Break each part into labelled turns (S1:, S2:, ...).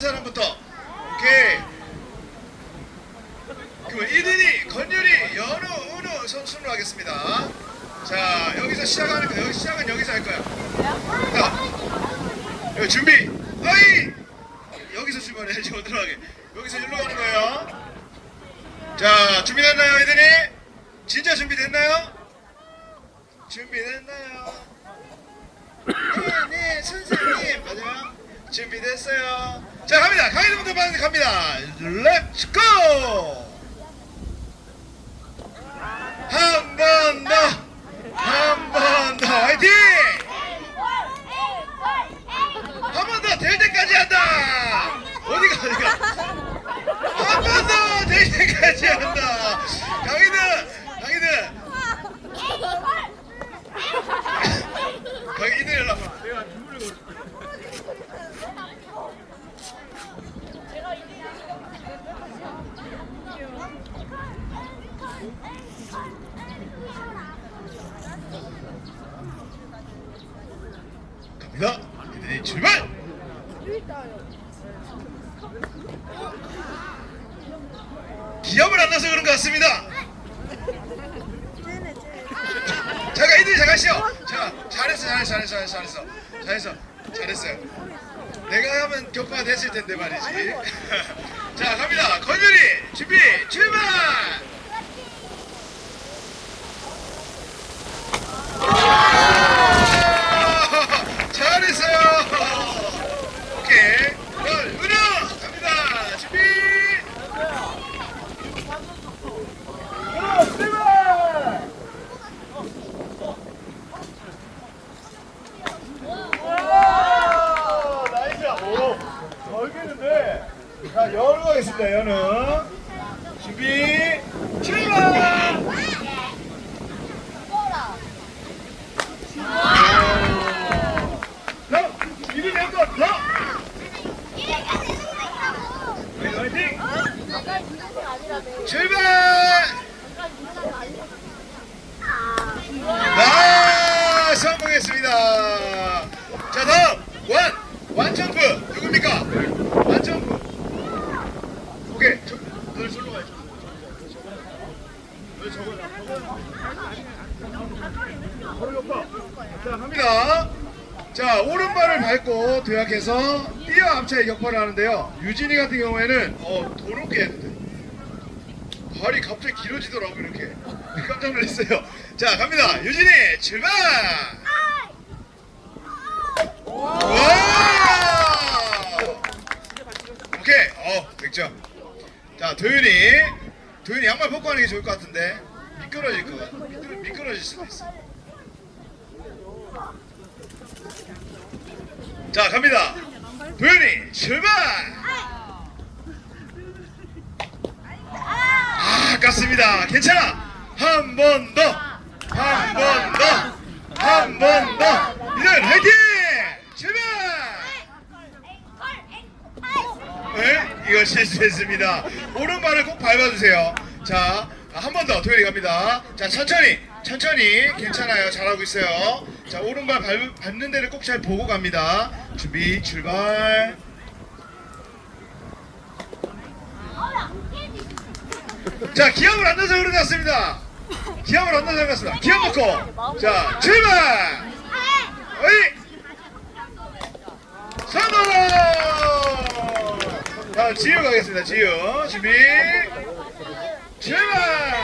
S1: 사람부터. 오케이. 그럼 1인이 건율이 연우 은우 선수로 하겠습니다. 자 여기서 시작하는 거야. 여기 시작은 여기서 할 거야. 자 여기 준비. 어이! 여기서 출발해야지 어들하게. 여기서 일로 가는 거예요. 자 준비됐나요 1인이? 진짜 준비됐나요? 준비됐나요? 네네 선생님 맞아요? 준비됐어요 자 갑니다 가이드부터 받는 갑니다 렛츠 고! 한 번 더! 한 번 더! 화이팅! 한 번 더 될 때까지 한다! 어디가 어디가? 한 번 더 될 때까지 한다! 강희드! 강희드! 강희드 일로 와봐 내가 주문을 걸어 갑니다. 이들이 출발. 기합을 안 나서 그런 것 같습니다. 잠깐 이들 잠깐시오. 자 잘했어 잘했어 잘했어 잘했어 잘했어 잘했어. 내가 하면 격파가 됐을 텐데 말이지. 자 갑니다. 건율이 준비 출발. 아, 잘했어요. 오케이. 자, 은우 갑니다. 준비. 와, 나이스. 오, 절개는데. 자, 연우 준비. 출발. 출발. 아, 성공했습니다. 자, 다음 완 완점프 누굽니까? 완점프. 오케이. 저, 널 솔로 가야지. 널 저거 바로 옆봐. 자, 갑니다. 자, 오른발을 밟고 도약해서 뛰어 앞차에 격파를 하는데요. 유진이 같은 경우에는 어, 도롭게 돼. 발이 갑자기 길어지더라고 이렇게. 깜짝 놀랐어요. 자 갑니다. 유진이 출발! 와! 오케이. 어 100점. 자 도윤이 도윤이 양말 벗고 하는 게 좋을 것 같은데. 미끄러질 것 같아 미끄러, 미끄러질 수도 있어 자 갑니다 도윤이 출발 아, 아깝습니다. 괜찮아. 한 번 더. 한 번 더. 한 번 더. 이들 화이팅! 출발! 네? 이거 실수했습니다. 오른발을 꼭 밟아주세요. 자, 한 번 더. 도현이 갑니다. 자, 천천히. 천천히. 괜찮아요. 잘하고 있어요. 자, 오른발 밟, 밟는 데를 꼭 잘 보고 갑니다. 준비, 출발. 자 기합을 안 넣어서 같습니다 기합을 안 넣어서 같습니다 기합 넣고 자 출발 어이 성공 자 지우 가겠습니다 지우 준비 출발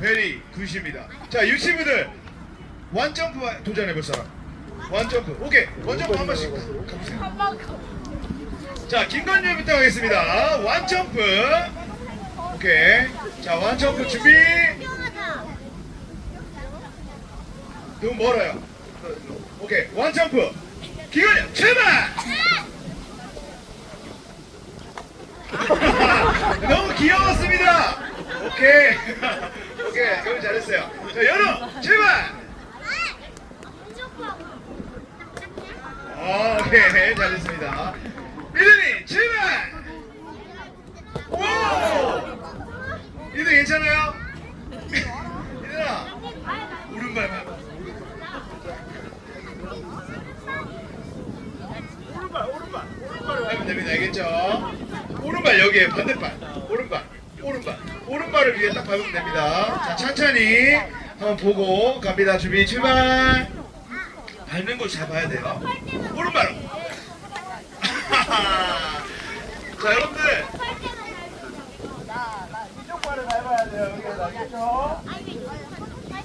S1: 베리 굿입니다 자 유치부들 완점프 도전해 볼 사람 완점프 오케이 원점프 한 번씩 가보세요 자, 김건율부터 하겠습니다. 완점프. 오케이. 자, 완점프 준비. 너무 멀어요. 오케이. 완점프. 김건율 출발! 너무 귀여웠습니다. 오케이. 오케이. 너무 잘했어요. 자, 연우 출발! 어, 오케이. 잘했습니다. 미드니 출발! 오! 이들 괜찮아요? 이들아 오른발 밟아 밟으면 됩니다. 알겠죠? 오른발 여기에 반대발. 오른발. 오른발. 오른발을 위에 딱 밟으면 됩니다. 자, 천천히 한번 보고 갑니다. 준비 출발. 밟는 거잘 봐야 돼요. 오른발로. 자, 여러분들. 이쪽 발을 밟아야 돼요. 알겠죠?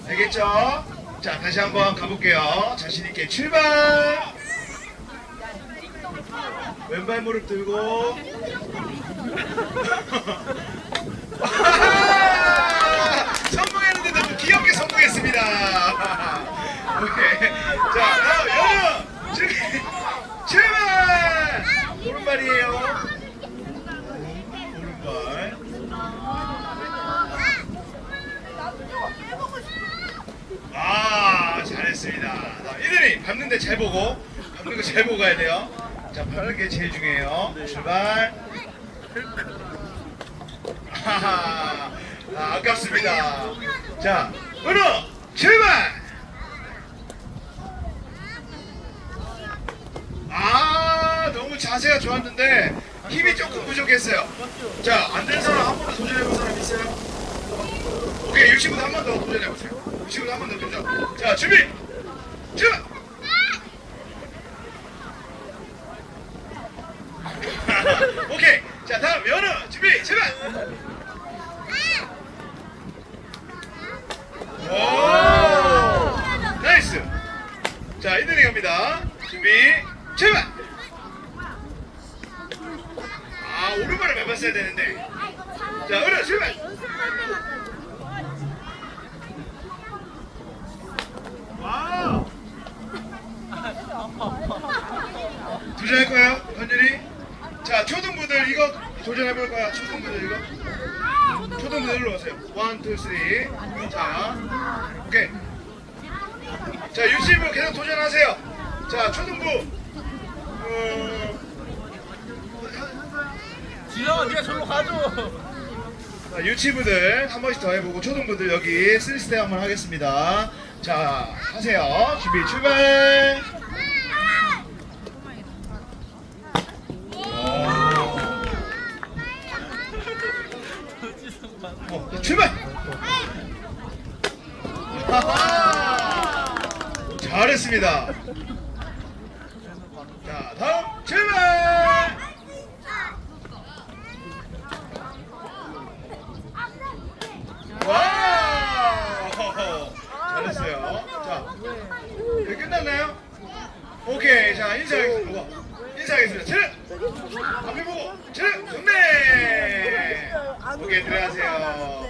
S1: 알겠죠? 자, 다시 한번 가볼게요. 자신있게 출발! 왼발 무릎 들고. 성공했는데 너무 귀엽게 성공했습니다. 오케이. 자, 다음 여름! 준비! 출발! 오른발이에요. 오른발. 아 잘했습니다. 자, 이들이 밟는데 잘 보고 밟는 거 잘 보고 가야 돼요. 자 빠르게 제일 중요해요. 출발. 하하 아, 아깝습니다. 자 은우 출발. 아 너무 자세가 좋았는데 힘이 조금 부족했어요. 자 안 된 사람 한번더 도전해볼 사람 있어요? 오케이 60분 한 번 더 도전해보세요 60분 한 번 더 도전 자 준비 출발 오케이 자 다음 연우 준비 출발 오 나이스 자 이들이 갑니다 준비 출발 아 오른발을 밟았어야 되는데 자 은우 출발 와우. 도전할 거예요, 현준이? 자, 초등부들 이거 도전해 볼 거야. 초등부들 이거. 초등부들 일로 오세요. 원, 투, 쓰리. 자, 오케이. 자, 유치부 계속 도전하세요. 자, 초등부. 어,
S2: 지영아 네가 절로 가줘
S1: 자, 유치부들 한 번씩 더 해보고 초등부들 여기 쓰리스텝 한번 하겠습니다. 자, 하세요. 준비 출발. 어, 자, 출발. 하하! 잘했습니다. 자, 다음 출발. 와우! 잘했어요. 자, 네, 끝났나요? 오케이. 자, 인사하겠습니다. 인사하겠습니다. 자, 앞에 보고. 자, 좋네. 오케이, 들어가세요.